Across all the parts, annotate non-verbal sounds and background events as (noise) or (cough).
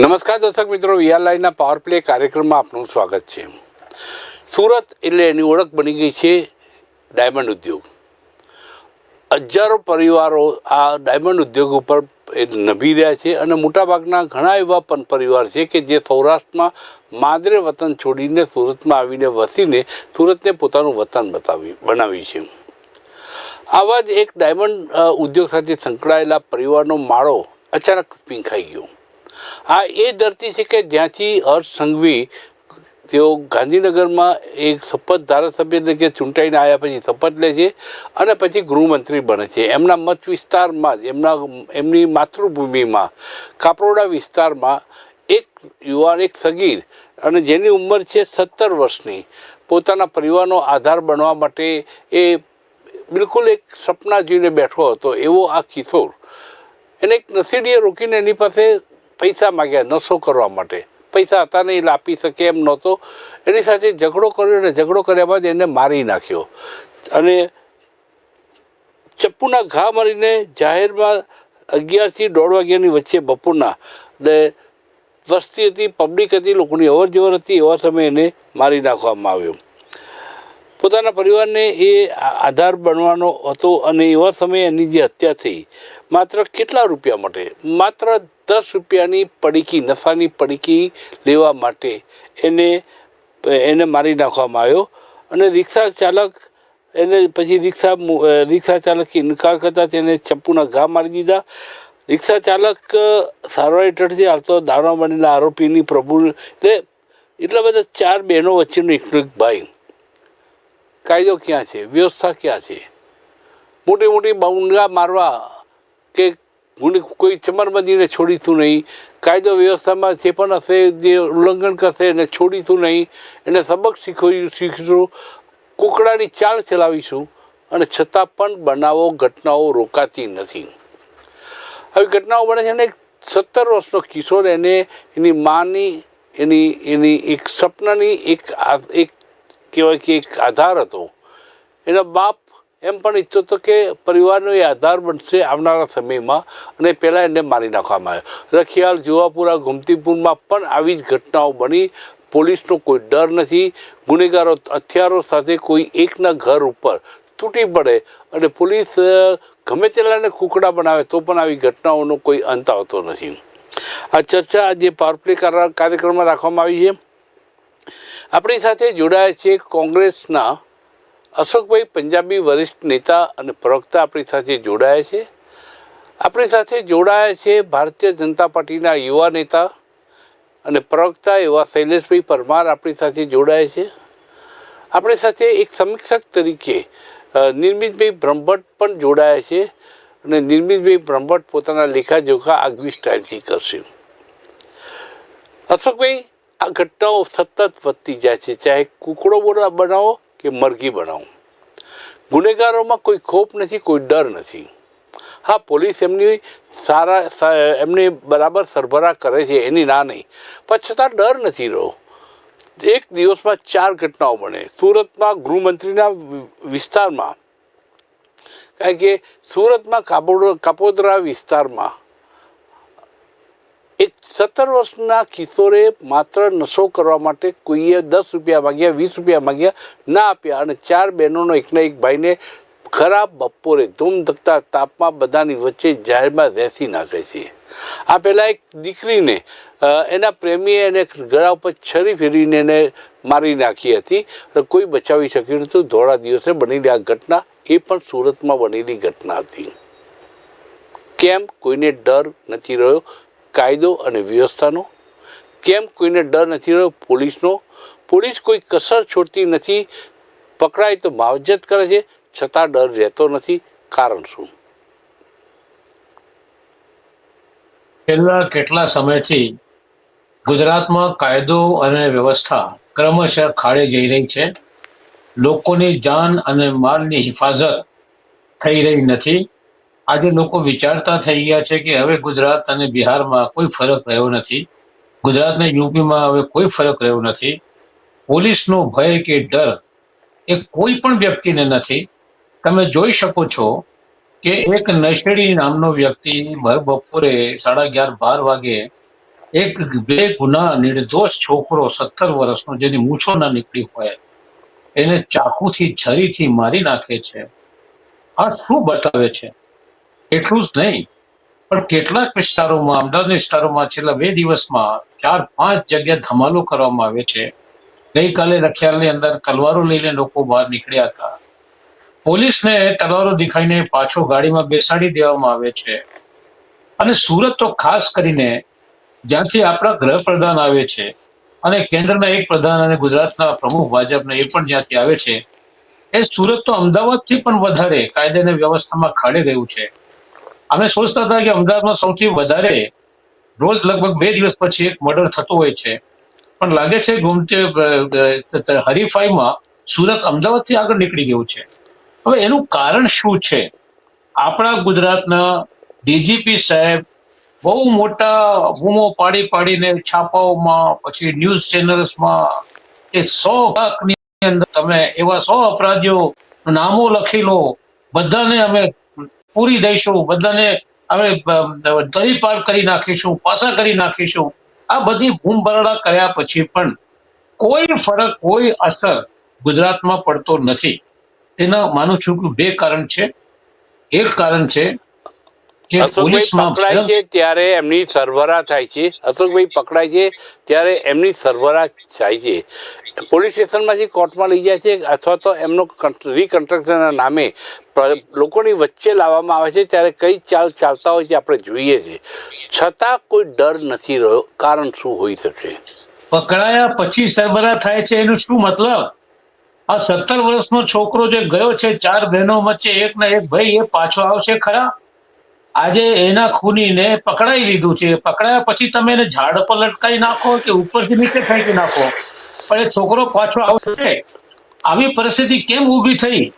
નમસ્કાર દર્શક મિત્રો વીઆર લાઈવના પાવર પ્લે કાર્યક્રમમાં આપનું સ્વાગત છે. સુરત એટલે એની ઓળખ બની ગઈ છે ડાયમંડ ઉદ્યોગ. હજારો પરિવારો આ ડાયમંડ ઉદ્યોગ ઉપર એ નભી રહ્યા છે અને મોટાભાગના ઘણા એવા પણ પરિવાર છે કે જે સૌરાષ્ટ્રમાં માદરે વતન છોડીને સુરતમાં આવીને વસીને સુરતને પોતાનું વતન બતાવી બનાવ્યું છે. આવા જ એક ડાયમંડ ઉદ્યોગ સાથે સંકળાયેલા પરિવારનો માળો અચાનક પીંખાઈ ગયો. આ એ ધરતી છે કે જ્યાંથી હર્ષ સંઘવી તેઓ ગાંધીનગરમાં એક શપથ ધારાસભ્ય તરીકે ચૂંટાઈને આવ્યા પછી શપથ લે છે અને પછી ગૃહમંત્રી બને છે. એમના મત વિસ્તારમાં જ, એમના, એમની માતૃભૂમિમાં, કાપરોડા વિસ્તારમાં એક યુવાન, એક સગીર અને જેની ઉંમર છે સત્તર વર્ષની. પોતાના પરિવારનો આધાર બનવા માટે એ બિલકુલ એક સપના જોઈને બેઠો હતો. એવો આ કિશોર. એને એક નસીડીએ રોકીને એની પાસે પૈસા માગ્યા, નશો કરવા માટે. પૈસા હતા નહીં, એટલે આપી શકે એમ નહોતો. એની સાથે ઝઘડો કર્યો અને ઝઘડો કર્યા બાદ એને મારી નાખ્યો. અને ચપ્પુના ઘા મારીને જાહેરમાં અગિયારથી દોઢ વાગ્યાની વચ્ચે બપોરના, એટલે વસ્તી હતી પબ્લિક હતી, લોકોની અવર જવર હતી, એવા સમયે એને મારી નાખવામાં આવ્યો. પોતાના પરિવારને એ આધાર બનવાનો હતો અને એવા સમયે એની જે હત્યા થઈ માત્ર કેટલા રૂપિયા માટે? માત્ર દસ રૂપિયાની પડીકી, નફાની પડીકી લેવા માટે એને એને મારી નાખવામાં આવ્યો. અને રિક્ષા ચાલક, એને પછી રિક્ષા રિક્ષા ચાલકે ઇનકાર કરતા તેને ચપ્પુના ઘા મારી દીધા. રિક્ષા ચાલક સારવાર હેઠળથી હાલતો દારૂ બનેલા આરોપીની પ્રભુ એટલે એટલા બધા ચાર બહેનો વચ્ચેનો એકનો એક ભાઈ. કાયદો ક્યાં છે? વ્યવસ્થા ક્યાં છે? મોટી મોટી બાઉન્ડા મારવા કે હું કોઈ ચમરબંધીને છોડીશું નહીં, કાયદો વ્યવસ્થામાં જે પણ હશે, જે ઉલ્લંઘન કરશે એને છોડીશું નહીં, એને સબક શીખવી શીખીશું, કુકડાની ચાલ ચલાવીશું, અને છતાં પણ બનાવો, ઘટનાઓ રોકાતી નથી. આવી ઘટનાઓ બને છે અને એક સત્તર વર્ષનો કિશોર એને એની માની, એની એની એક સપનાની એક એક કહેવાય કે એક આધાર હતો. એનો બાપ એમ પણ ઈચ્છતો હતો કે પરિવારનો એ આધાર બનશે આવનારા સમયમાં અને પહેલાં એને મારી નાખવામાં આવ્યો. રખિયાલ, જુવાપુરા, ગોમતીપુરમાં પણ આવી જ ઘટનાઓ બની. પોલીસનો કોઈ ડર નથી. ગુનેગારો, હથિયારો સાથે કોઈ એકના ઘર ઉપર તૂટી પડે અને પોલીસ ગમે તેલાને કુકડા બનાવે તો પણ આવી ઘટનાઓનો કોઈ અંત આવતો નથી. આ ચર્ચા આજે પાવરપ્લે કાર્યક્રમમાં રાખવામાં આવી છે. આપણી સાથે જોડાયા છે કોંગ્રેસના અશોકભાઈ પંજાબી વરિષ્ઠ નેતા અને પ્રવક્તા આપણી સાથે જોડાયા છે. આપણી સાથે જોડાયા છે ભારતીય જનતા પાર્ટીના યુવા નેતા અને પ્રવક્તા એવા શૈલેષભાઈ પરમાર આપણી સાથે જોડાયા છે. આપણી સાથે એક સમીક્ષક તરીકે નિર્મિતભાઈ બ્રહ્મભટ્ટ પણ જોડાયા છે અને નિર્મિતભાઈ બ્રહ્મભટ્ટ પોતાના લેખાજોખા આગવી સ્ટાઇલથી કરશે. અશોકભાઈ, આ ઘટનાઓ સતત વધતી જાય છે. ચાહે કુકડો બોલા બનાવો કે મરઘી બનાવું. ગુનેગારોમાં કોઈ ખોફ નથી, કોઈ ડર નથી. હા, પોલીસ એમની સારા એમની બરાબર સરભરા કરે છે, એની ના નહીં. પણ છતાં ડર નથી રહ્યો. એક દિવસમાં ચાર ઘટનાઓ બને. સુરતમાં ગૃહમંત્રીના વિસ્તારમાં. કારણ કે સુરતમાં કાપોડ કાપોદરા વિસ્તારમાં એક સત્તર વર્ષના કિશોરે માત્ર નશો કરવા માટે કોઈએ દસ રૂપિયા માગ્યા, વીસ રૂપિયા માગ્યા ના આપ્યા અને ચાર બહેનોનો એકના એક ભાઈને ખરાબ બપોરે ધૂમ ધકતા તાપમાં બધાની વચ્ચે જાહેરમાં રહેસી નાખે છે. આ પહેલાં એક દીકરીને એના પ્રેમીએ એને ગળા ઉપર છરી ફેરીને એને મારી નાખી હતી. કોઈ બચાવી શક્યું નહોતું. ધોળા દિવસે બનેલી આ ઘટના એ પણ સુરતમાં બનેલી ઘટના હતી. કેમ? કોઈને ડર નથી રહ્યો. કાયદો અને વ્યવસ્થાનો? કેમ કોઈને ડર નથી રહ્યો પોલીસનો? પોલીસ કોઈ કસર છોડતી નથી, પકડાય તો માવજત કરે છે, છતાં ડર રહેતો નથી. કારણ શું? છેલ્લા કેટલા સમયથી ગુજરાતમાં કાયદો અને વ્યવસ્થા ક્રમશઃ ખાડે જઈ રહી છે. લોકોની જાન અને માલની હિફાજત થઈ રહી નથી. આજે લોકો વિચારતા થઈ ગયા છે કે હવે ગુજરાત અને બિહારમાં કોઈ ફરક રહ્યો નથી. ગુજરાત અને યુપીમાં હવે કોઈ ફરક રહ્યો નથી. પોલીસનો ભય કે ડર એ કોઈ પણ વ્યક્તિને નથી. તમે જોઈ શકો છો કે એક નશેડી નામનો વ્યક્તિ ભર બપોરે સાડા અગિયાર બાર વાગે એક બે ગુના નિર્દોષ છોકરો સત્તર વર્ષનો જેની મૂછો ના નીકળી હોય એને ચાકુથી, છરીથી મારી નાખે છે. આ શું બતાવે છે? એટલું જ નહીં. પણ કેટલાક વિસ્તારોમાં અમદાવાદ વિસ્તારોમાં છેલ્લા બે દિવસમાં ચાર, પાંચ જગ્યા ધમાલો કરવામાં આવે છે. ગઈકાલે રખિયાલની અંદર તલવારો લઈને લોકો બહાર નીકળ્યા હતા. પોલીસને તલવારો દેખાઈને પાછો ગાડીમાં બેસાડી દેવામાં આવે છે. અને સુરત તો ખાસ કરીને જ્યાંથી આપણા ગૃહપ્રધાન આવે છે અને કેન્દ્રના એક પ્રધાન અને ગુજરાતના પ્રમુખ ભાજપના એ પણ જ્યાંથી આવે છે, એ સુરત તો અમદાવાદથી પણ વધારે કાયદા અને વ્યવસ્થામાં ખાડે ગયું છે. અમે સોચતા હતા કે અમદાવાદમાં સૌથી વધારે રોજ લગભગ બે દિવસ પછી એક મર્ડર થતો હોય છે. પણ લાગે છે ગુમતે હરીફાઈમાં સુરત અમદાવાદથી આગળ નીકળી ગયું છે. હવે એનું કારણ શું છે? આપણા ગુજરાતના ડીજીપી સાહેબ બહુ મોટા બૂમો પાડી પાડીને છાપાઓમાં, પછી ન્યૂઝ ચેનલ્સમાં એ સો કલાકની અંદર તમે એવા સો અપરાધીઓ, નામો લખી લો, બધાને અમે પૂરી દઈશું. બધાને અમે દળી પાર કરી નાખીશું, પાસા કરી નાખીશું. આ બધી ભૂમભરડા કર્યા પછી પણ કોઈ ફરક, કોઈ અસર ગુજરાતમાં પડતો નથી. એના માનું છું કે બે કારણ છે. એક કારણ છે અશોકભાઈ પકડાય છે. ત્યારે એમની સરભરા થાય છે. અશોકભાઈ પકડાય છે ત્યારે એમની સરભરા થાય છે. પોલીસ સ્ટેશનમાંથી કોર્ટમાં લઈ જાય છે અથવા તો એમનો રીકન્સ્ટ્રક્શનના નામે લોકોની વચ્ચે લાવવામાં આવે છે ત્યારે કઈ ચાલ ચાલતા હોય છે આપણે જોઈએ છે. છતાં કોઈ ડર નથી રહ્યો. કારણ શું હોઈ શકે? પકડાયા પછી સરબરાહ થાય છે એનું શું મતલબ? આ સત્તર વર્ષનો છોકરો જે ગયો છે ચાર બહેનો વચ્ચે એક ને એક ભાઈ એ પાછો આવશે ખરા? આજે એના ખૂનીને પકડાઈ લીધું છે. પકડાયા પછી તમે એને ઝાડ પર લટકાઈ નાખો કે ઉપરથી નીચે ફેંકી નાખો? પણ એ છોકરો પાછો આવશે. આવી પરિસ્થિતિ કેમ ઊભી થઈ?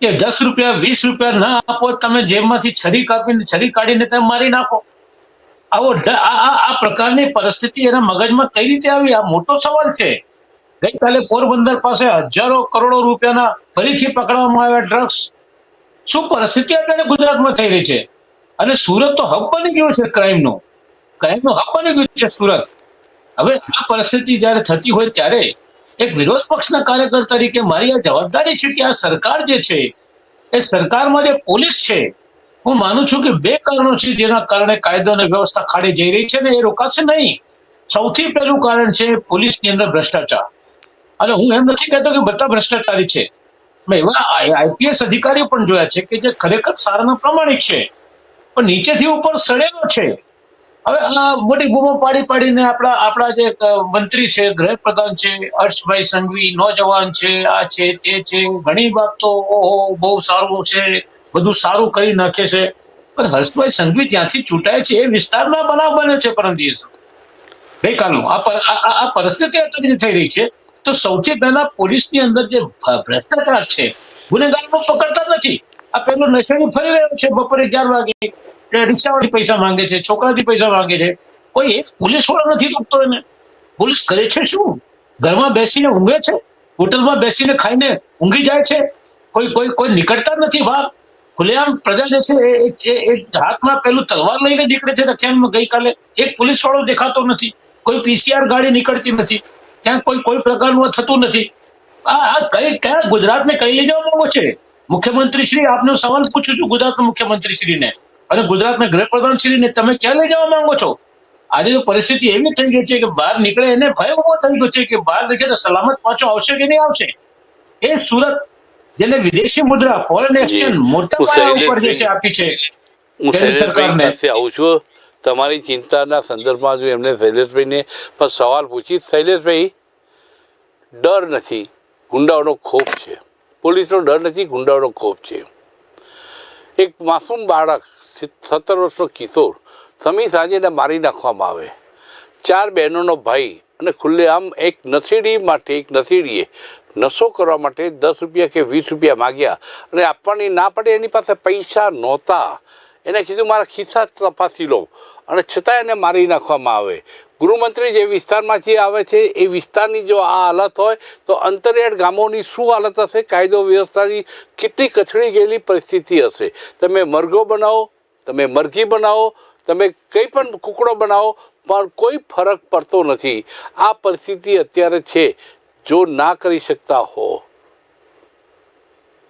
કે દસ રૂપિયા, વીસ રૂપિયા ના આપો, તમે જેબમાંથી છરી કાપીને, છરી કાઢીને તમે મારી નાખો. આવો આ પ્રકારની પરિસ્થિતિ એના મગજમાં કઈ રીતે આવી? આ મોટો સવાલ છે. ગઈકાલે પોરબંદર પાસે હજારો કરોડો રૂપિયાના ફરીથી પકડવામાં આવ્યા ડ્રગ્સ. શું પરિસ્થિતિ અત્યારે ગુજરાતમાં થઈ રહી છે? અને સુરત તો હબ બની ગયો છે ક્રાઇમનો ક્રાઇમનો હબ બની ગયું છે સુરત. હવે આ પરિસ્થિતિ જ્યારે થતી હોય ત્યારે એક વિરોધ પક્ષના કાર્યકર તરીકે મારી આ જવાબદારી છે કે આ સરકાર જે છે, એ સરકારમાં જે પોલીસ છે, હું માનું છું કે બે કારણો છે જેના કારણે કાયદો અને વ્યવસ્થા ખાડી જઈ રહી છે ને એ રોકાશે નહીં. સૌથી પહેલું કારણ છે પોલીસની અંદર ભ્રષ્ટાચાર. અને હું એમ નથી કહેતો કે બધા ભ્રષ્ટાચારી છે. મેં એવા આઈપીએસ અધિકારીઓ પણ જોયા છે કે જે ખરેખર સારાના પ્રમાણિક છે. પણ નીચેથી ઉપર સડેલો છે. હવે મોટી બૂમો પાડી પાડીને આપણા આપણા જે મંત્રી છે, ગૃહપ્રધાન છે, હર્ષભાઈ સંઘવી, નોજવાન છે, આ છે, તે છે, ઘણી બાબતો બહુ સારું છે, બધું સારું કરી નાખે છે. પણ હર્ષભાઈ સંઘવી જ્યાંથી ચૂંટાય છે એ વિસ્તારના બનાવ બને છે પરમ દિવસ. ગઈકાલનું. આ પર- આ- આ- આ પરિસ્થિતિ અત્યારે થઈ રહી છે. તો સૌથી પહેલા પોલીસની અંદર જે ભ્રષ્ટાચાર છે ગુનેગારો પકડતા નથી. આ પેલો નશેડી ફરી રહ્યો છે બપોરે ચાર વાગે. રિક્ષાવાળી પૈસા માંગે છે, છોકરાથી પૈસા માંગે છે. કોઈ એક પોલીસ વાળો નથી રોકતો એને. પોલીસ કરે છે શું? ઘરમાં બેસીને ઊંઘે છે? હોટલમાં બેસીને ખાઈને ઊંઘી જાય છે? કોઈ કોઈ કોઈ નીકળતા નથી બહાર? ખુલ્લેઆમ પ્રજા જે છે એ- હાથમાં પેલું તલવાર લઈને નીકળે છે રખિયાલમાં ગઈકાલે એક પોલીસ વાળો દેખાતો નથી. કોઈ પીસીઆર ગાડી નીકળતી નથી. ત્યાં કોઈ કોઈ પ્રકારનું થતું નથી. આ આ કઈ, કયા ગુજરાતને કઈ લઈ જવા માંગો છે? મુખ્યમંત્રી શ્રી આપનો સવાલ પૂછું છું ગુજરાતના મુખ્યમંત્રી શ્રીને અને ગુજરાતના ગૃહપ્રધાન શ્રીને તમે ક્યાં લઈ જવા માંગો છો? આજે તો પરિસ્થિતિ એવી થઈ ગઈ છે કે બહાર નીકળે એને ભય ઊભો થઈ ગયો છે કે બહાર નીકળે સલામત પાછો આવશે કે નહીં આવશે? એ સુરત જેને વિદેશી મુદ્રા ફોરેન એક્સચેન્જ મોટા પાયા ઉપર જે છે આપી છે હું શૈલેષભાઈ પાસે આવું છું. તમારી ચિંતાના સંદર્ભમાં જો એમને શૈલેષભાઈને પણ સવાલ પૂછીશ શૈલેષભાઈ ડર નથી. ગુંડાઓનો ખોફ છે. પોલીસનો ડર નથી ગુંડાઓનો ખોફ છે. એક માસૂમ બાળક સત્તર વર્ષનો કિશોર સમી સાંજે એને મારી નાખવામાં આવે. ચાર બહેનોનો ભાઈ અને ખુલ્લેઆમ એક નથીડી માટે એક નથીડીએ નશો કરવા માટે દસ રૂપિયા કે વીસ રૂપિયા માગ્યા અને આપવાની ના પડે એની પાસે પૈસા નહોતા. એને કીધું, મારા ખિસ્સા તપાસી લો. અને છતાં એને મારી નાખવામાં આવે. ગૃહમંત્રી જે વિસ્તારમાંથી આવે છે, એ વિસ્તારની જો આ હાલત હોય, તો અંતરિયાળ ગામોની શું હાલત હશે? કાયદો વ્યવસ્થાની કેટલી કથળી ગયેલી પરિસ્થિતિ હશે? તમે મરઘો બનાવો તમે મરઘી બનાવો, તમે કંઈ પણ કુકડો બનાવો, પણ કોઈ ફરક પડતો નથી. આ પરિસ્થિતિ અત્યારે છે, જો ના કરી શકતા હો.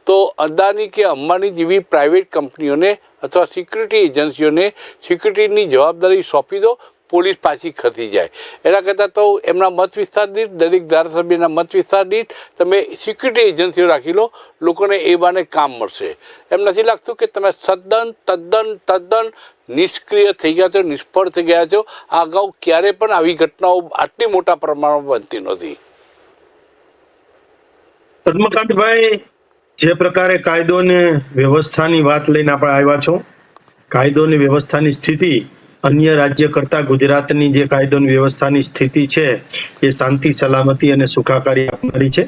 તો અદાની કે અંબાણી જેવી પ્રાઇવેટ કંપનીઓને અથવા સિક્યુરિટી એજન્સીઓને સિક્યુરિટીની જવાબદારી સોંપી દો પોલીસ પાછી ખસી જાય. એના કરતાં તો એમના મત વિસ્તાર દીઠ, દરેક ધારાસભ્યના મત વિસ્તાર દીઠ તમે સિક્યુરિટી એજન્સીઓ રાખી લો, લોકોને એ બાને કામ મળશે. એમ નથી લાગતું કે તમે સદ્દન તદ્દન તદ્દન નિષ્ક્રિય થઈ ગયા છો, નિષ્ફળ થઈ ગયા છો. આ અગાઉ ક્યારે પણ આવી ઘટનાઓ આટલી મોટા પ્રમાણમાં બનતી નહોતી પદ્મકાંતભાઈ, જે પ્રકારે કાયદો અને વ્યવસ્થાની વાત લઈને આપણે આવ્યા છો, કાયદો અને વ્યવસ્થાની સ્થિતિ અન્ય રાજ્ય કરતા ગુજરાતની જે કાયદો વ્યવસ્થાની સ્થિતિ છે, એ શાંતિ, સલામતી અને સુખાકારી આપનારી છે.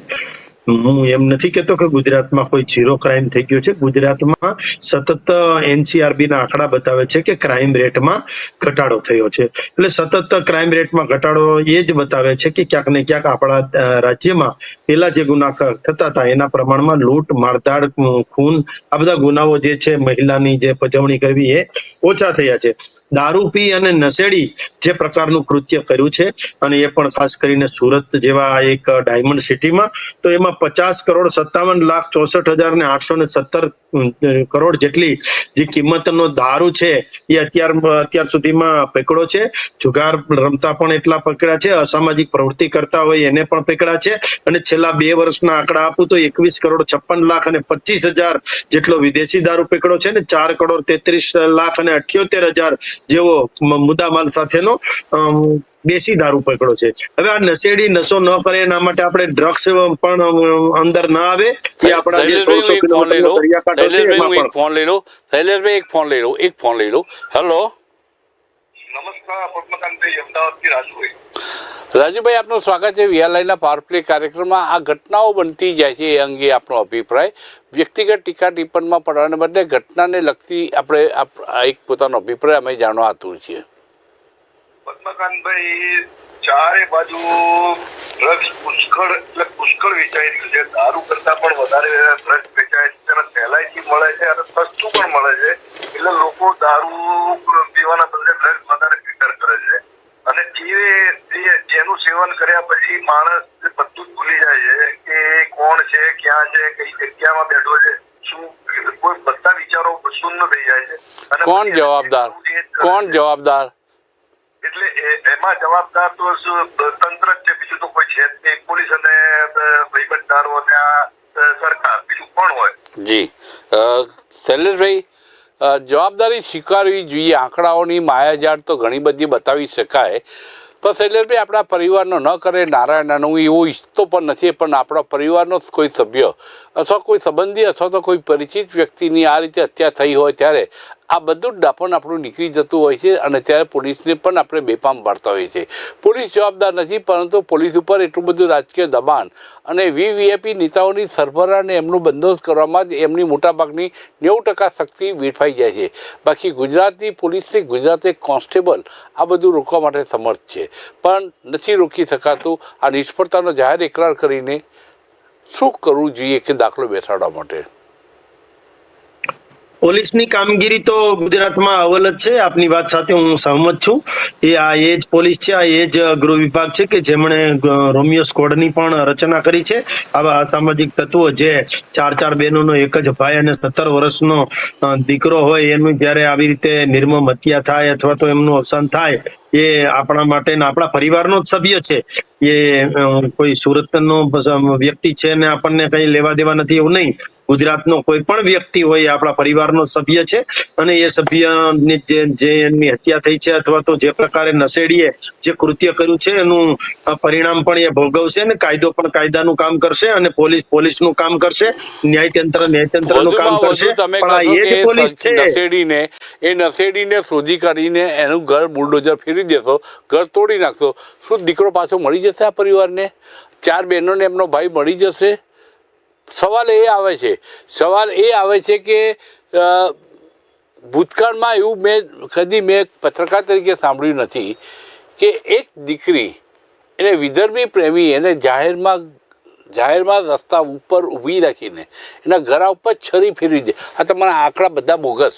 હું એમ નથી કેતો કે ગુજરાતમાં કોઈ ઝીરો ક્રાઇમ થઈ ગયો છે. ગુજરાતમાં સતત એનસીઆરબી ના આંકડા બતાવે છે કે ક્રાઇમ રેટમાં ઘટાડો થયો છે. એટલે સતત ક્રાઇમ રેટમાં ઘટાડો એ જ બતાવે છે કે ક્યાંક ને ક્યાંક આપણા રાજ્યમાં પેલા જે ગુના થતા હતા, એના પ્રમાણમાં લૂંટ, મારધાડ ખૂન, આ બધા ગુનાઓ જે છે, મહિલાની જે પજવણી કરવી એ ઓછા થયા છે. દારૂ પી અને નશેડી જે પ્રકારનું કૃત્ય કર્યું છે અને એ પણ ખાસ કરીને સુરત જેવા એક ડાયમંડ સિટીમાં, તો એમાં પચાસ કરોડ સત્તાવન લાખ ચોસઠ હજાર ને આઠસો ને સત્તર કરોડ જેટલી જે કિંમતનો દારૂ છે એ અત્યાર અત્યાર સુધીમાં પકડો છે. જુગાર રમતા પણ એટલા પકડ્યા છે અસામાજિક પ્રવૃત્તિ કરતા હોય એને પણ પકડ્યા છે. અને છેલ્લા બે વર્ષના આંકડા આપું તો એકવીસ કરોડ છપ્પન લાખ અને પચીસ હજાર જેટલો વિદેશી દારૂ પકડો છે ને ચાર કરોડ તેત્રીસ લાખ અને અઠ્યોતેર હજાર જેવો મુદ્દામાલ સાથેનો દેશી દારૂ પકડો છે. હવે આ નશેડી નશો ન કરે એના માટે આપણે ડ્રગ્સ પણ અંદર ના આવે. એ આપણા જે સો સો કિલોમીટરનો દરિયાકાંઠો છે શૈલેષભાઈ હું એક ફોન લઈ લઉં શૈલેષભાઈ એક ફોન લઈ લઉં એક ફોન લઈ લઉં હેલો નમસ્કાર પદ્મકાંતભાઈ અમદાવાદથી રાજુભાઈ. રાજુભાઈ આપનું સ્વાગત છે. વીઆરઆઈના પાવર પ્લે કાર્યક્રમમાં આ ઘટનાઓ બનતી જાય છે એ અંગે આપનો અભિપ્રાય. વ્યક્તિગત ટીકા ટિપ્પણમાં પડવાને બદલે ઘટનાને લગતી આપણે એક પોતાનો અભિપ્રાય અમે જાણવા આતુર છીએ. પદ્મકાંતભાઈ ચારે બાજુ ડ્રગ્સ પુષ્કળ એટલે પુષ્કળ વેચાઈ રહ્યું છે. દારૂ કરતા પણ વધારે ડ્રગ્સ વેચાય છે. અને સહેલાઈથી મળે છે અને સસ્તું પણ મળે છે. એટલે લોકો દારૂ પીવાના બદલે ડ્રગ્સ વધારે પ્રિફર કરે છે. અને જે જેનું સેવન કર્યા પછી માણસ બધું જ ભૂલી જાય છે કે કોણ છે ક્યાં છે કઈ જગ્યામાં બેઠો છે શું કોઈ બધા વિચારો શૂન્ય થઈ જાય છે. અને કોણ જવાબદાર? કોણ જવાબદાર? એટલે એમાં જવાબદાર તો તંત્ર જ છે? બીજું તો કોઈ છે જ નહીં. પોલીસ અને વહીવટદારો અને આ સરકાર. બીજું કોણ હોય? જી. શૈલેષભાઈ જવાબદારી સ્વીકારવી જોઈએ. આંકડાઓની માયાજાળ તો ઘણી બધી બતાવી શકાય. પણ શૈલેષભાઈ, આપણા પરિવારનો ન કરે નારાયણ, હું એવું ઈચ્છતો પણ નથી. પણ આપણા પરિવારનો જ કોઈ સભ્ય. અથવા કોઈ સંબંધી અથવા તો કોઈ પરિચિત વ્યક્તિની આ રીતે હત્યા થઈ હોય ત્યારે આ બધું ડાપણ આપણું નીકળી જતું હોય છે અને ત્યારે પોલીસને પણ આપણે બેફામ પાડતા હોઈએ છીએ. પોલીસ જવાબદાર નથી, પરંતુ પોલીસ ઉપર એટલું બધું રાજકીય દબાણ અને વીવીઆઈપી નેતાઓની સરભરાને એમનું બંદોબસ્ત કરવામાં જ એમની મોટાભાગની નેવું ટકા શક્તિ વેઠવાઈ જાય છે. બાકી ગુજરાતની પોલીસની ગુજરાત કોન્સ્ટેબલ આ બધું રોકવા માટે સમર્થ છે. પણ નથી રોકી શકાતું આ નિષ્ફળતાનો જાહેર એકરાર કરીને શું કરવું જોઈએ કે દાખલો બેસાડવા માટે? પોલીસની કામગીરી તો ગુજરાતમાં અવલ જ છે. આપની વાત સાથે હું સહમત છું. એ આ એ જ પોલીસ છે, આ એ જ ગૃહ વિભાગ છે કે જેમણે રોમિયો સ્કોડની પણ રચના કરી છે. આવા અસામાજિક તત્વો જે ચાર ચાર બહેનોનો એક જ ભાઈ અને સત્તર વર્ષનો દીકરો હોય, એનું જ્યારે આવી રીતે નિર્મમ હત્યા થાય અથવા તો એમનું અવસાન થાય, એ આપણા માટે આપણા પરિવારનો જ સભ્ય છે. એ કોઈ સુરતનો વ્યક્તિ છે ને આપણને કઈ લેવા દેવા નથી એવું નહીં. ગુજરાતનો કોઈ પણ વ્યક્તિ હોય આપણા પરિવારનો સભ્ય છે અને એ સભ્યની જે એમની હત્યા થઈ છે અથવા તો જે પ્રકારે નશેડીએ જે કૃત્ય કર્યું છે એનું પરિણામ પણ એ ભોગવશે અને કાયદો પણ કાયદાનું કામ કરશે અને પોલીસ પોલીસનું કામ કરશે ન્યાયતંત્ર ન્યાયતંત્રનું કામ કરશે પણ આ એ જ પોલીસ છે. નશેડીને એ નશેડીને શોધી કાઢીને એનું ઘર બુલડોઝર ફેરી દેશો ઘર તોડી નાખશો. શું દીકરો પાછો મળી જશે આ પરિવારને? ચાર બહેનોને એમનો ભાઈ મળી જશે? સવાલ એ આવે છે. સવાલ એ આવે છે કે ભૂતકાળમાં એવું મેં કદી મેં પત્રકાર તરીકે સાંભળ્યું નથી કે એક દીકરી, એને વિધર્મી પ્રેમી એને જાહેરમાં જાહેરમાં રસ્તા ઉપર ઊભી રાખીને એના ઘરા ઉપર છરી ફેરવી દે. આ તમારા આંકડા બધા બોગસ.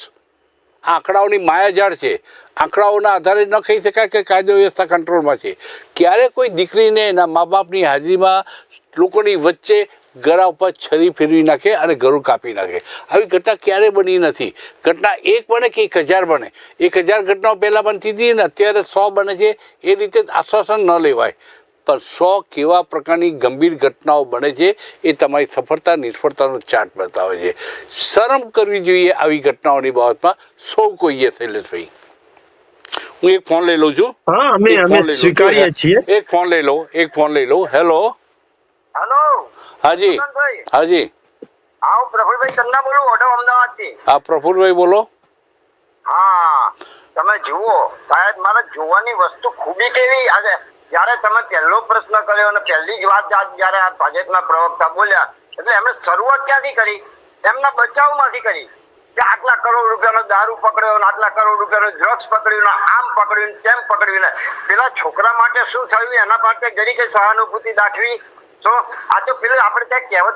આ આંકડાઓની માયાજાળ છે. આંકડાઓના આધારે ન કહી શકાય કે કાયદો વ્યવસ્થા કંટ્રોલમાં છે. ક્યારે કોઈ દીકરીને એના મા બાપની હાજરીમાં લોકોની વચ્ચે ગળા ઉપર છરી ફેરવી નાખે અને ગરું કાપી નાખે. આવી ઘટના ક્યારે બની નથી? ઘટના એક બને કે એક હજાર બને? એક હજાર ઘટનાઓ પહેલાં બનતી હતી ને અત્યારે સો બને છે. એ રીતે આશ્વાસન ન લેવાય. પણ સો કેવા પ્રકારની ગંભીર ઘટનાઓ બને છે એ તમારી સફળતા નિષ્ફળતાનો ચાર્ટ બતાવે છે. શરમ કરવી જોઈએ આવી ઘટનાઓની બાબતમાં. સૌ કોઈએ શૈલેષભાઈ. હું એક ફોન લઈ લઉં છું. એક ફોન લઈ લઉં એક ફોન લો એક ફોન લઈ લો હેલો. હલો? હાજી. હાજી. હા હું પ્રફુલભાઈ ચંદા બોલું ઓઢવ અમદાવાદથી. હા પ્રફુલભાઈ બોલો. હા તમે જુઓ સાહેબ મારે જોવાની વસ્તુ ખૂબી કેવી આજે જ્યારે તમે પહેલો પ્રશ્ન કર્યો અને પહેલી જ વાત જયારે ભાજપના પ્રવક્તા બોલ્યા એટલે એમણે શરૂઆત ક્યાંથી કરી? એમના બચાવમાંથી કરી. કે આટલા કરોડ રૂપિયાનો દારૂ પકડ્યો ને આટલા કરોડ રૂપિયાનો ડ્રગ્સ પકડ્યું ને આમ પકડ્યું તેમ પકડ્યું ને પેલા છોકરા માટે શું થયું? એના માટે જરી કઈ સહાનુભૂતિ દાખવી તો આ આપણે ત્યાં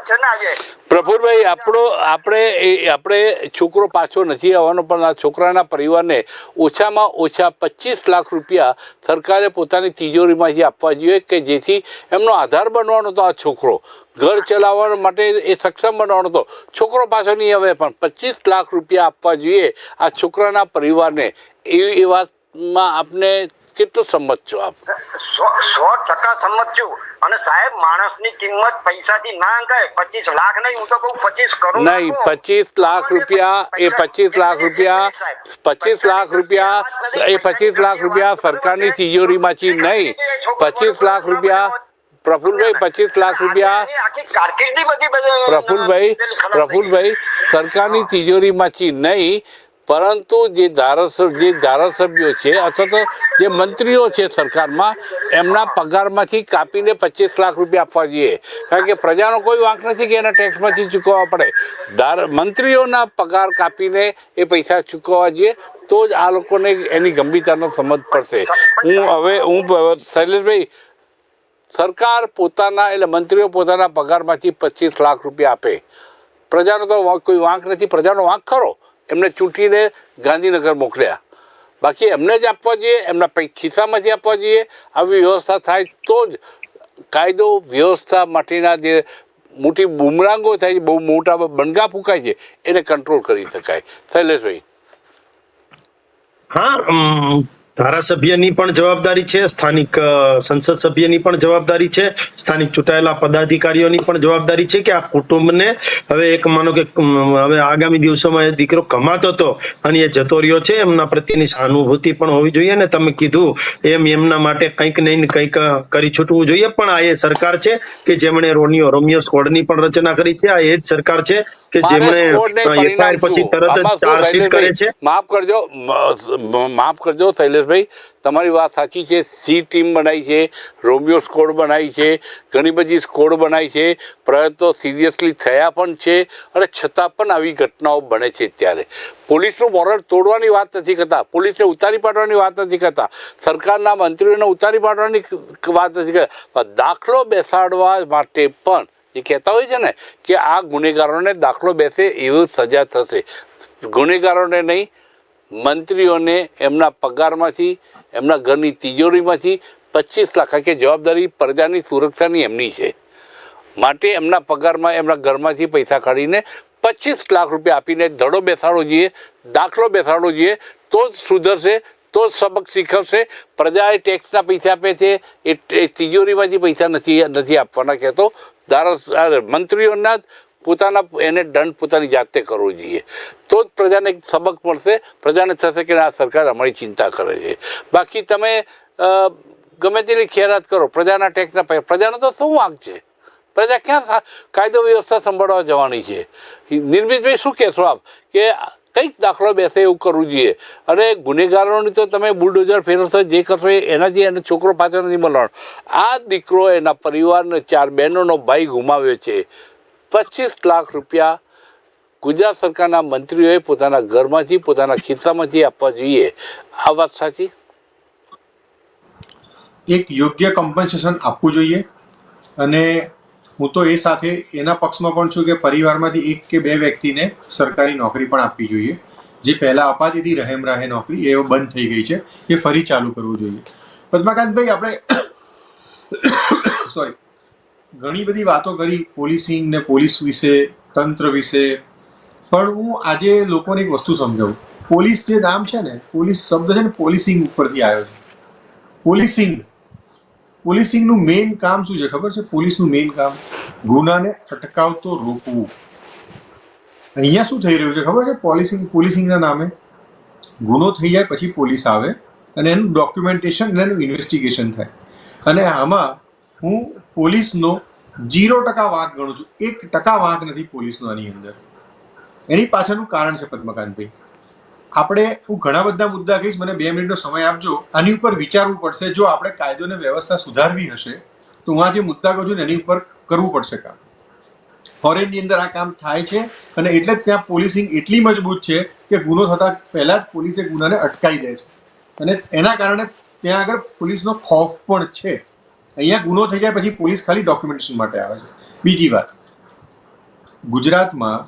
આપણો, આપણે આપણે છોકરો પાછો નથી આવવાનો, પણ આ છોકરાના પરિવારને ઓછામાં ઓછા પચીસ લાખ રૂપિયા સરકારે પોતાની તિજોરીમાંથી આપવા જોઈએ કે જેથી એમનો આધાર બનવાનો હતો આ છોકરો. ઘર ચલાવવા માટે એ સક્ષમ બનવાનો હતો. છોકરો પાછો નહીં આવે, પણ પચીસ લાખ રૂપિયા આપવા જોઈએ આ છોકરાના પરિવારને. એવી એ વાતમાં આપને કેટલું સંમત છો આપ? સો ટકા સંમત છું. અને સાહેબ માણસની કિંમત પૈસાથી ના અંકાય પચીસ લાખ નહીં હું તો કહું પચીસ કરોડ નહીં પચીસ લાખ રૂપિયા એ પચીસ લાખ રૂપિયા પચીસ લાખ રૂપિયા એ પચીસ લાખ રૂપિયા સરકારની તિજોરીમાંથી નહીં. પચીસ લાખ રૂપિયા પ્રફુલભાઈ પચીસ લાખ રૂપિયા પ્રફુલભાઈ. પ્રફુલભાઈ સરકારની તિજોરીમાંથી નહીં પરંતુ જે ધારાસભ્ય જે ધારાસભ્યો છે અથવા તો જે મંત્રીઓ છે સરકારમાં, એમના પગારમાંથી કાપીને પચીસ લાખ રૂપિયા આપવા જોઈએ. કારણ કે પ્રજાનો કોઈ વાંક નથી કે એના ટેક્સમાંથી ચૂકવવા પડે. ધાર મંત્રીઓના પગાર કાપીને એ પૈસા ચૂકવવા જોઈએ, તો જ આ લોકોને એની ગંભીરતાનો સમજ પડશે. હું હવે હું શૈલેષભાઈ, સરકાર પોતાના એટલે મંત્રીઓ પોતાના પગારમાંથી પચીસ લાખ રૂપિયા આપે. પ્રજાનો તો કોઈ વાંક નથી. પ્રજાનો વાંક ખરો. એમને ચૂંટીને ગાંધીનગર મોકલ્યા. બાકી એમને જ આપવા જોઈએ, એમના પૈ ખિસ્સામાંથી આપવા જોઈએ. આવી વ્યવસ્થા થાય તો જ કાયદો, વ્યવસ્થા માટેના જે મોટી બુમરાંગો થાય છે, બહુ મોટા બનગા ફૂંકાય છે, એને કંટ્રોલ કરી શકાય. શૈલેષભાઈ. હા ધારાસભ્યની પણ જવાબદારી છે સ્થાનિક સંસદ સભ્યની પણ જવાબદારી છે સ્થાનિક ચૂંટાયેલા પદાધિકારીઓની પણ જવાબદારી છે કે આ કુટુંબને હવે એક માનો કે હવે આગામી દિવસોમાં એ દીકરો કમાતો હતો અને એ જતો રહ્યો છે એમના પ્રત્યેની સહાનુભૂતિ પણ હોવી જોઈએ ને તમે કીધું એમ એમના માટે કંઈક નહીં કંઈક કરી છૂટવું જોઈએ પણ આ એ સરકાર છે કે જેમણે રોમિયો રોમિયો સ્કોડની પણ રચના કરી છે આ એ જ સરકાર છે કે જેમણે પછી તરત જ ચાર્જશીટ કરે છે. માફ કરજો માફ કરજો શૈલેષભાઈ તમારી વાત સાચી છે, સી ટીમ બનાવી છે, રોમિયો સ્કોડ બનાવી છે, ઘણી બધી સ્કોડ બનાવી છે, પ્રયત્નો સિરિયસલી થયા પણ છે, અને છતાં પણ આવી ઘટનાઓ બને છે ત્યારે. પોલીસનું મોરલ તોડવાની વાત નથી કરતા, પોલીસને ઉતારી પાડવાની વાત નથી કરતા, સરકારના મંત્રીઓને ઉતારી પાડવાની વાત નથી કરતા. દાખલો બેસાડવા માટે પણ એ કહેતા હોય છે ને, કે આ ગુનેગારોને દાખલો બેસે, એવું સજા થશે. ગુનેગારોને નહીં મંત્રીઓને એમના પગારમાંથી, એમના ઘરની તિજોરીમાંથી પચીસ લાખ કે જવાબદારી પ્રજાની, સુરક્ષાની એમની છે. માટે એમના પગારમાં, એમના ઘરમાંથી પૈસા કાઢીને પચીસ લાખ રૂપિયા આપીને ધડો બેસાડવો જોઈએ, દાખલો બેસાડવો જોઈએ, તો જ સુધરશે, તો જ સબક શીખવશે. પ્રજાએ ટેક્સના પૈસા આપે છે, એ તિજોરીમાંથી પૈસા નથી નથી આપવાના, કહેતો ધારા મંત્રીઓના પોતાના એને દંડ પોતાની જાતે કરવો જોઈએ. તો જ પ્રજાને એક સબક મળશે. પ્રજાને થશે કે આ સરકાર અમારી ચિંતા કરે છે. બાકી તમે ગમે તેની ખેરાત કરો, પ્રજાના ટેક્સના પૈસા, પ્રજાનો તો શું વાંક છે? પ્રજા ક્યાં કાયદો વ્યવસ્થા સંભાળવા જવાની છે? નિર્મિતભાઈ, શું કહેશો આપ? કે કંઈક દાખલો બેસે એવું કરવું જોઈએ. અને ગુનેગારોની તો તમે બુલડોઝર ફેરવશો, જે કરશો એના એનાથી એને છોકરો પાછળ નથી મળવાનો. આ દીકરો એના પરિવારને ચાર બહેનોનો ભાઈ ગુમાવ્યો છે. પચીસ લાખ રૂપિયા ગુજરાત સરકારના મંત્રીઓએ પોતાના ઘરમાંથી, પોતાના ખિસ્સામાંથી આપવા જોઈએ. આ વાત સાચી? એક યોગ્ય કમ્પન્સેશન આપવું જોઈએ. અને હું તો એ સાથે એના પક્ષમાં પણ છું કે પરિવારમાંથી એક કે બે વ્યક્તિને સરકારી નોકરી પણ આપવી જોઈએ. જે પહેલાં અપાતી હતી રહેમ રાહે નોકરી, એ બંધ થઈ ગઈ છે. એ ફરી ચાલુ કરવું જોઈએ. પદ્માકાંતભાઈ, આપણે (coughs) સોરી ઘણી બધી વાતો કરી પોલીસિંગ ને પોલીસ વિશે, તંત્ર વિશે. પણ હું આજે લોકોને એક વસ્તુ સમજાવું. પોલીસ જે નામ છે ને, પોલીસ શબ્દ છે ને પોલીસિંગ ઉપરથી આવ્યો છે. પોલીસિંગ પોલીસિંગનું મેઇન કામ શું છે ખબર છે? પોલીસનું મેઇન કામ ગુનાને અટકાવતો રોકવું. અહીંયા શું થઈ રહ્યું છે ખબર છે? પોલીસિંગ પોલીસિંગના નામે ગુનો થઈ જાય, પછી પોલીસ આવે અને એનું ડોક્યુમેન્ટેશન અને એનું ઇન્વેસ્ટિગેશન થાય. અને આમાં હું પોલીસનો જીરો ટકા વાંક ગણું છું. એક ટકા વાંક નથી પોલીસનો આની અંદર. એની પાછળનું કારણ છે પદ્મકાંતભાઈ. આપણે હું ઘણા બધા મુદ્દા કહીશ, મને બે મિનિટનો સમય આપજો. આની ઉપર વિચારવું પડશે. જો આપણે કાયદો અને વ્યવસ્થા સુધારવી હશે, તો હું આ જે મુદ્દા કહું છું ને એની ઉપર કરવું પડશે કામ. ફોરેનની અંદર આ કામ થાય છે અને એટલે જ ત્યાં પોલીસિંગ એટલી મજબૂત છે કે ગુનો થતા પહેલા જ પોલીસે ગુનાને અટકાવી દે છે. અને એના કારણે ત્યાં આગળ પોલીસનો ખોફ પણ છે. અહીંયા ગુનો થઈ જાય પછી પોલીસ ખાલી ડોક્યુમેન્ટેશન માટે આવે છે. બીજી વાત, ગુજરાતમાં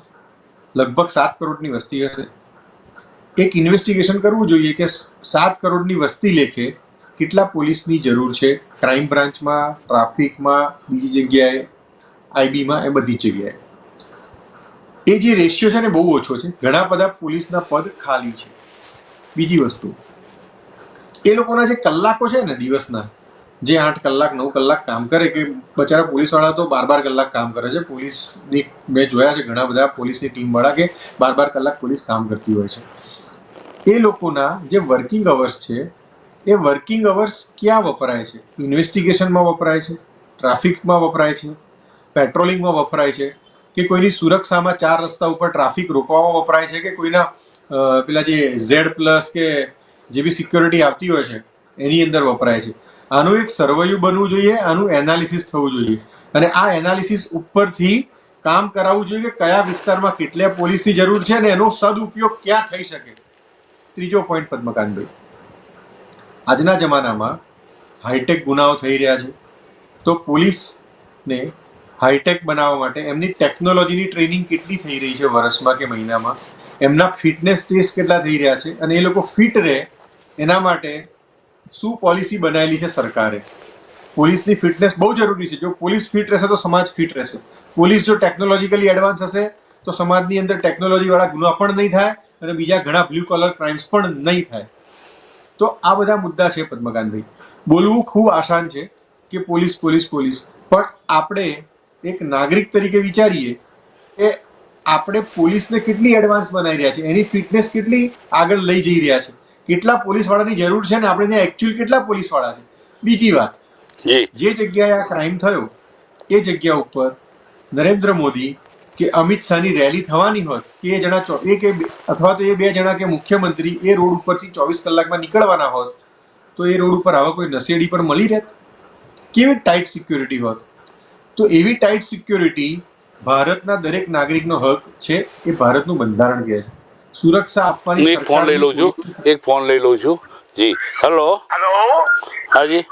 લગભગ સાત કરોડની વસ્તી હશે. એક ઇન્વેસ્ટિગેશન કરવું જોઈએ કે સાત કરોડની વસ્તી લેખે કેટલા પોલીસની જરૂર છે? ક્રાઇમ બ્રાન્ચમાં ટ્રાફિકમાં બીજી જગ્યાએ આઈબીમાં એ બધી જગ્યાએ. એ જે રેશિયો છે ને બહુ ઓછો છે. ઘણા બધા પોલીસના પદ ખાલી છે. બીજી વસ્તુ, એ લોકોના જે કલાકો છે ને દિવસના જે આઠ કલાક, નવ કલાક કામ કરે કે બચારા પોલીસવાળા તો બાર બાર કલાક કામ કરે છે. પોલીસની મેં જોયા છે ઘણા બધા પોલીસની ટીમવાળા કે બાર બાર કલાક પોલીસ કામ કરતી હોય છે. એ લોકોના જે વર્કિંગ અવર્સ છે, એ વર્કિંગ અવર્સ ક્યાં વપરાય છે? ઇન્વેસ્ટિગેશનમાં વપરાય છે, ટ્રાફિકમાં વપરાય છે, પેટ્રોલિંગમાં વપરાય છે, કે કોઈની સુરક્ષામાં ચાર રસ્તા ઉપર ટ્રાફિક રોકવામાં વપરાય છે, કે કોઈના પેલા જે ઝેડ પ્લસ કે જે બી સિક્યોરિટી આવતી હોય છે, એની અંદર વપરાય છે. આનું એક સર્વૈયું બનવું જોઈએ, આનું એનાલિસિસ થવું જોઈએ. અને આ એનાલિસિસ ઉપરથી કામ કરાવવું જોઈએ કે કયા વિસ્તારમાં કેટલા પોલીસની જરૂર છે અને એનો સદુપયોગ ક્યાં થઈ શકે. ત્રીજો પોઈન્ટ પદ્મકાંતભાઈ આજના જમાનામાં હાઈટેક ગુનાઓ થઈ રહ્યા છે. તો પોલીસને હાઈટેક બનાવવા માટે એમની ટેકનોલોજીની ટ્રેનિંગ કેટલી થઈ રહી છે વર્ષમાં કે મહિનામાં? એમના ફિટનેસ ટેસ્ટ કેટલા થઈ રહ્યા છે? અને એ લોકો ફિટ રહે એના માટે શું પોલિસી બનાવેલી છે સરકારે? પોલીસની ફિટનેસ બહુ જરૂરી છે. જો પોલીસ ફિટ રહેશે તો સમાજ ફિટ રહેશે. પોલીસ જો ટેકનોલોજીકલી એડવાન્સ હશે તો સમાજની અંદર ટેકનોલોજીવાળા ગુના પણ નહીં થાય અને બીજા ઘણા બ્લુ કલર ક્રાઇમ્સ પણ નહીં થાય. તો આ બધા મુદ્દા છે પદ્મકાંતભાઈ. બોલવું ખૂબ આસાન છે કે પોલીસ પોલીસ પોલીસ. પણ આપણે એક નાગરિક તરીકે વિચારીએ કે આપણે પોલીસને કેટલી એડવાન્સ બનાવી રહ્યા છે એની ફિટનેસ કેટલી આગળ લઈ જઈ રહ્યા છે? કેટલા પોલીસવાળાની જરૂર છે ને આપણે ત્યાં એકચ્યુઅલ કેટલા પોલીસવાળા છે? બીજી વાત. જે. જગ્યાએ આ ક્રાઇમ થયો એ જગ્યા ઉપર નરેન્દ્ર મોદી કે અમિત શાહની રેલી થવાની હોત કે એ જણા એ કે અથવા તો એ બે જણા કે મુખ્યમંત્રી એ રોડ ઉપરથી ચોવીસ કલાકમાં નીકળવાના હોત તો એ રોડ ઉપર આવા કોઈ નશેડી પણ મળી રહેત? કેવી ટાઈટ સિક્યોરિટી હોત? તો એવી ટાઈટ સિક્યોરિટી ભારતના દરેક નાગરિકનો હક છે એ ભારતનું બંધારણ કહે છે. સુરક્ષા હું આપવાની એક ફોન લઈ લઉં છું એક ફોન લઈ લઉં છું જી હેલો હેલો હાજી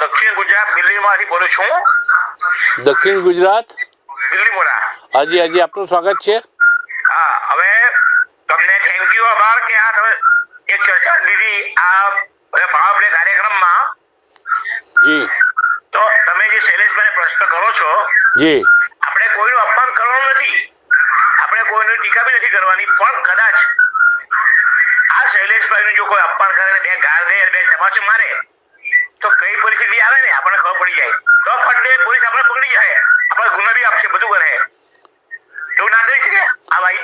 દક્ષિણ ગુજરાત દિલ્હીમાંથી બોલું છું દક્ષિણ ગુજરાત દિલ્હી બોલા હાજી હાજી આપનું સ્વાગત છે હા હવે તમને થેન્ક યુ આભાર કે આ તમે એક ચર્ચા લીધી આ બધા પાવર પ્લે કાર્યક્રમમાં જી તો તમે જે શૈલેષભાઈ પ્રશ્ન કરો છો જી આપણે કોઈનું અપમાન કરવાનું નથી આપણે કોઈની ટીકા બી નથી કરવાની પણ કદાચ આ શૈલેષભાઈ જો કોઈ અપમાન કરે બે ગાળ દે બે ચપાસી મારે, તો કઈ પરિસ્થિતિ આવે ને? આપણને ખબર પડી જાય. તો ફટલે પોલીસ આપણે પકડી જાય આપણે ગુનો બી આપશે, બધું કરે એવું ના કરી શકે આ ભાઈ.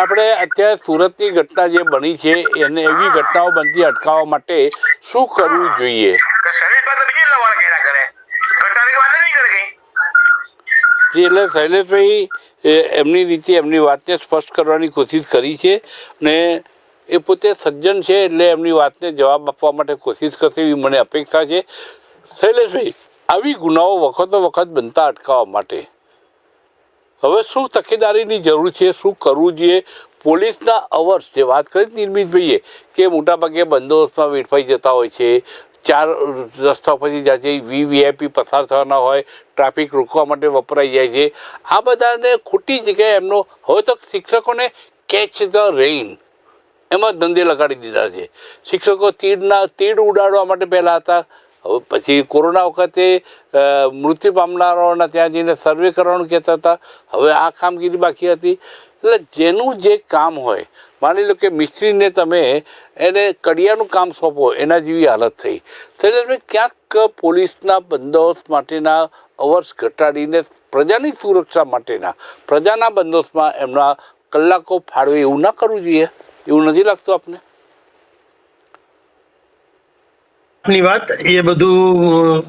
આપણે અત્યારે સુરતની ઘટના જે બની છે, એને એવી ઘટનાઓ બનતી અટકાવવા માટે શું કરવું જોઈએ? એટલે શૈલેષભાઈ એમની રીતે એમની વાતને સ્પષ્ટ કરવાની કોશિશ કરી છે ને એ પોતે સજ્જન છે એટલે એમની વાતને જવાબ આપવા માટે કોશિશ કરશે એવી મને અપેક્ષા છે. શૈલેષભાઈ, આવી ગુનાઓ વખતો વખત બનતા અટકાવવા માટે હવે શું તકેદારીની જરૂર છે? શું કરવું જોઈએ? પોલીસના અવર્સ જે વાત કરી નિર્મિતભાઈએ, કે મોટાભાગે બંદોબસ્તમાં વેઠવાઈ જતા હોય છે ચાર રસ્તા પરથી જાય છે વી વીઆઈપી પસાર થવાના હોય, ટ્રાફિક રોકવા માટે વપરાઈ જાય છે. આ બધાને ખોટી જગ્યાએ એમનો, હવે તો શિક્ષકોને કેચ ધ રેઇન એમાં ધંધે લગાડી દીધા છે. શિક્ષકો તીડના, તીડ ઉડાડવા માટે પહેલાં હતા. પછી કોરોના વખતે મૃત્યુ પામનારાઓના ત્યાં જઈને સર્વે કરવાનું કહેતા હતા. હવે આ કામગીરી બાકી હતી. એટલે જેનું જે કામ હોય માની લો કે મિસ્ત્રીને તમે એને કડિયાનું કામ સોંપો, એના જેવી હાલત થઈ. તો એટલે ક્યાંક પોલીસના બંદોબસ્ત માટેના અવર્સ ઘટાડીને, પ્રજાની સુરક્ષા માટેના, પ્રજાના બંદોબસ્તમાં એમના કલાકો ફાળવે એવું ના કરવું જોઈએ? એવું નથી લાગતું આપને? ની વાત એ બધું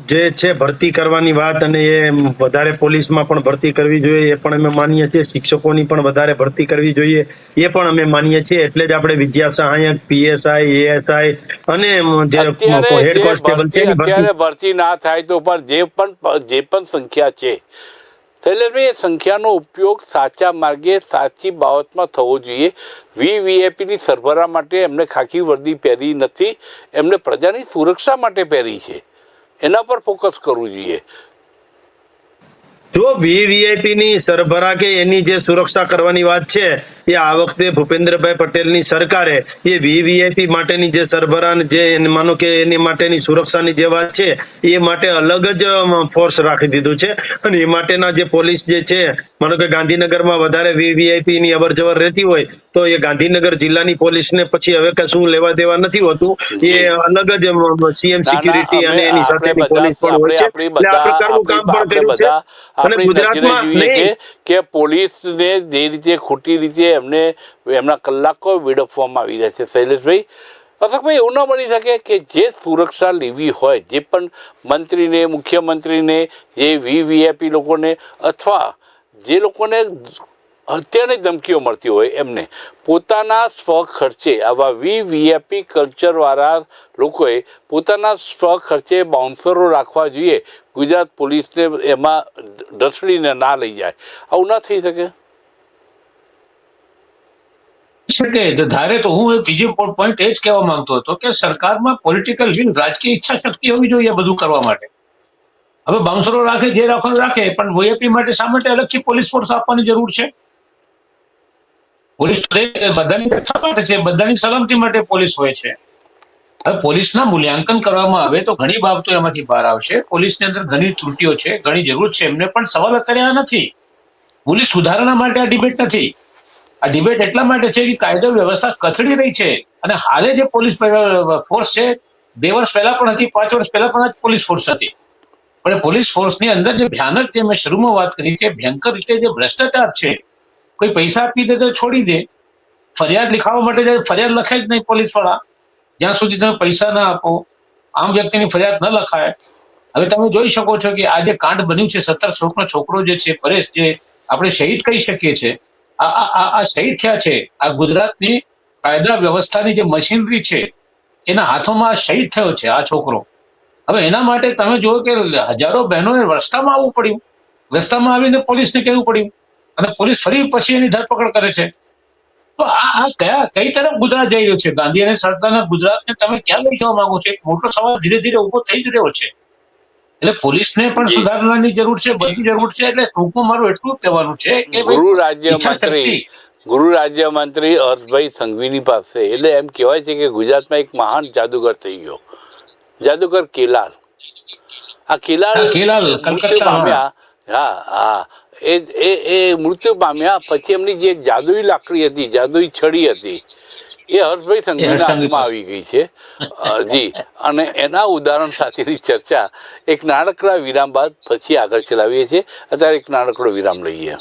જે છે ભરતી કરવાની વાત અને એ વધારે પોલીસમાં પણ ભરતી કરવી જોઈએ એ પણ અમે માનીએ છીએ. શિક્ષકોની પણ વધારે ભરતી કરવી જોઈએ એ પણ અમે માનીએ છીએ. એટલે જ આપણે વિદ્યા સહાયક પીએસઆઈ એએસઆઈ અને જે હેડ કોન્સ્ટેબલ છે ભરતી ના થાય તો પણ જે પણ જે પણ સંખ્યા છે એ સંખ્યાનો ઉપયોગ સાચા માર્ગે સાચી બાબતમાં થવો જોઈએ. વીવીઆઈપીની સરભરા માટે એમને ખાખી વર્દી પહેરી નથી. એમને પ્રજાની સુરક્ષા માટે પહેરી છે. એના પર ફોકસ કરવું જોઈએ. જો વીવીઆઈપી ની સરભરા કે એની જે સુરક્ષા કરવાની વાત છે એ આ વખતે ભૂપેન્દ્રભાઈ પટેલની સરકારે એ વીવીઆઈપી માટેની જે સરભરા જે માનો કે એની માટેની સુરક્ષાની જે વાત છે એ માટે અલગ જ ફોર્સ રાખી દીધું છે. અને એ માટેના જે પોલીસ જે છે માનો કે ગાંધીનગરમાં વધારે વીવીઆઈપી ની અવર જવર રહેતી હોય તો એ ગાંધીનગર જિલ્લાની પોલીસને પછી હવે કશું લેવા દેવા નથી હોતું. એ અલગ જ સીએમ સિક્યુરિટી અને એની સાથે પોલીસ પણ હોય છે. આ પ્રકારનું કામ પણ કર્યું છે. આપણી નજરે ગુજરાતમાં જોઈએ કે પોલીસને જે રીતે ખોટી રીતે એમને એમના કલાકો વેડફવામાં આવી રહ્યા છે. શૈલેષભાઈ અશોકભાઈ એવું ન બની શકે કે જે સુરક્ષા લેવી હોય જે પણ મંત્રીને મુખ્યમંત્રીને જે વીવીઆઈપી લોકોને અથવા જે લોકોને હત્યાની ધમકીઓ મળતી હોય એમને પોતાના સ્વ ખર્ચે આવા વીવીઆઈપી કલ્ચરવાળા લોકોએ પોતાના સ્વ ખર્ચે બાઉન્સરો રાખવા જોઈએ. ગુજરાત પોલીસને એમાં ઢસડીને ના લઈ જાય. આવું ના થઈ શકે? શકે. ધારે તો હું બીજો પોઈન્ટ એ જ કહેવા માંગતો હતો કે સરકારમાં પોલિટિકલ વિલ રાજકીય ઈચ્છા શક્તિ હોવી જોઈએ બધું કરવા માટે. હવે બાઉન્સરો રાખે, જે રાખવાનું રાખે, પણ વીએપી માટે શા માટે અલગથી પોલીસ ફોર્સ આપવાની જરૂર છે? પોલીસ બધાની રક્ષા માટે છે. બધાની સલામતી માટે પોલીસ હોય છે. હવે પોલીસના મૂલ્યાંકન કરવામાં આવે તો ઘણી બાબતો એમાંથી બહાર આવશે. પોલીસની અંદર ઘણી ત્રુટીઓ છે, ઘણી જરૂર છે. એમને પણ સવાલ કર્યા નથી. પોલીસ સુધારણા માટે આ ડિબેટ નથી. આ ડિબેટ એટલા માટે છે કે કાયદો વ્યવસ્થા કથળી રહી છે. અને હાલે જે પોલીસ ફોર્સ છે, બે વર્ષ પહેલા પણ હતી, પાંચ વર્ષ પહેલા પણ પોલીસ ફોર્સ હતી. પણ પોલીસ ફોર્સની અંદર જે ભયાનક જે મેં શરૂમાં વાત કરી છે, ભયંકર રીતે જે ભ્રષ્ટાચાર છે, કોઈ પૈસા આપી દે તો છોડી દે. ફરિયાદ લખાવવા માટે ફરિયાદ લખે જ નહીં પોલીસવાળા જ્યાં સુધી તમે પૈસા ના આપો, આમ વ્યક્તિની ફરિયાદ ન લખાય, હવે તમે જોઈ શકો છો કે આ જે કાંડ બન્યું છે, સત્તર વર્ષનો છોકરો જે છે, પરેશ, જે આપણે શહીદ કહી શકીએ છીએ આ, આ- શહીદ થયા છે, આ ગુજરાતની કાયદા વ્યવસ્થાની જે મશીનરી છે, એના હાથોમાં શહીદ થયો છે આ છોકરો. હવે એના માટે તમે જુઓ કે હજારો બહેનોએ રસ્તામાં આવવું પડ્યું. રસ્તામાં આવીને પોલીસને કહેવું પડ્યું. અને પોલીસ ફરી પછી એની ધરપકડ કરે છે. તો આ કયા કઈ તરફ ગુજરાત જઈ રહ્યું છે? ગાંધી અને સરકારના ગુજરાતને તમે ક્યાં લઈ જવા માંગો છો? એક મોટો સવાલ ધીરે ધીરે ઊભો થઈ જ રહ્યો છે. એટલે પોલીસને પણ સુધારવાની જરૂર છે બધી જરૂર છે એટલે ટૂંકમાં મારું એટલું જ કહેવાનું છે કે ગુરુ રાજ્ય મંત્રી ગુરુ રાજ્ય મંત્રી હર્ષભાઈ સંઘવીની પાસે. એટલે એમ કહેવાય છે કે ગુજરાતમાં એક મહાન જાદુગર થઈ ગયો. જાદુગર કેલાલ. આ કેલાલ કેલાલ, કલકત્તા, હા હા. એ એ એ મૃત્યુ પામ્યા પછી એમની જે જાદુઈ લાકડી હતી જાદુઈ છડી હતી એ હર્ષભાઈ સંઘવીના હાથમાં આવી ગઈ છે. જી. અને એના ઉદાહરણ સાથેની ચર્ચા એક નાનકડા વિરામ બાદ પછી આગળ ચલાવીએ છીએ. અત્યારે એક નાનકડો વિરામ લઈએ.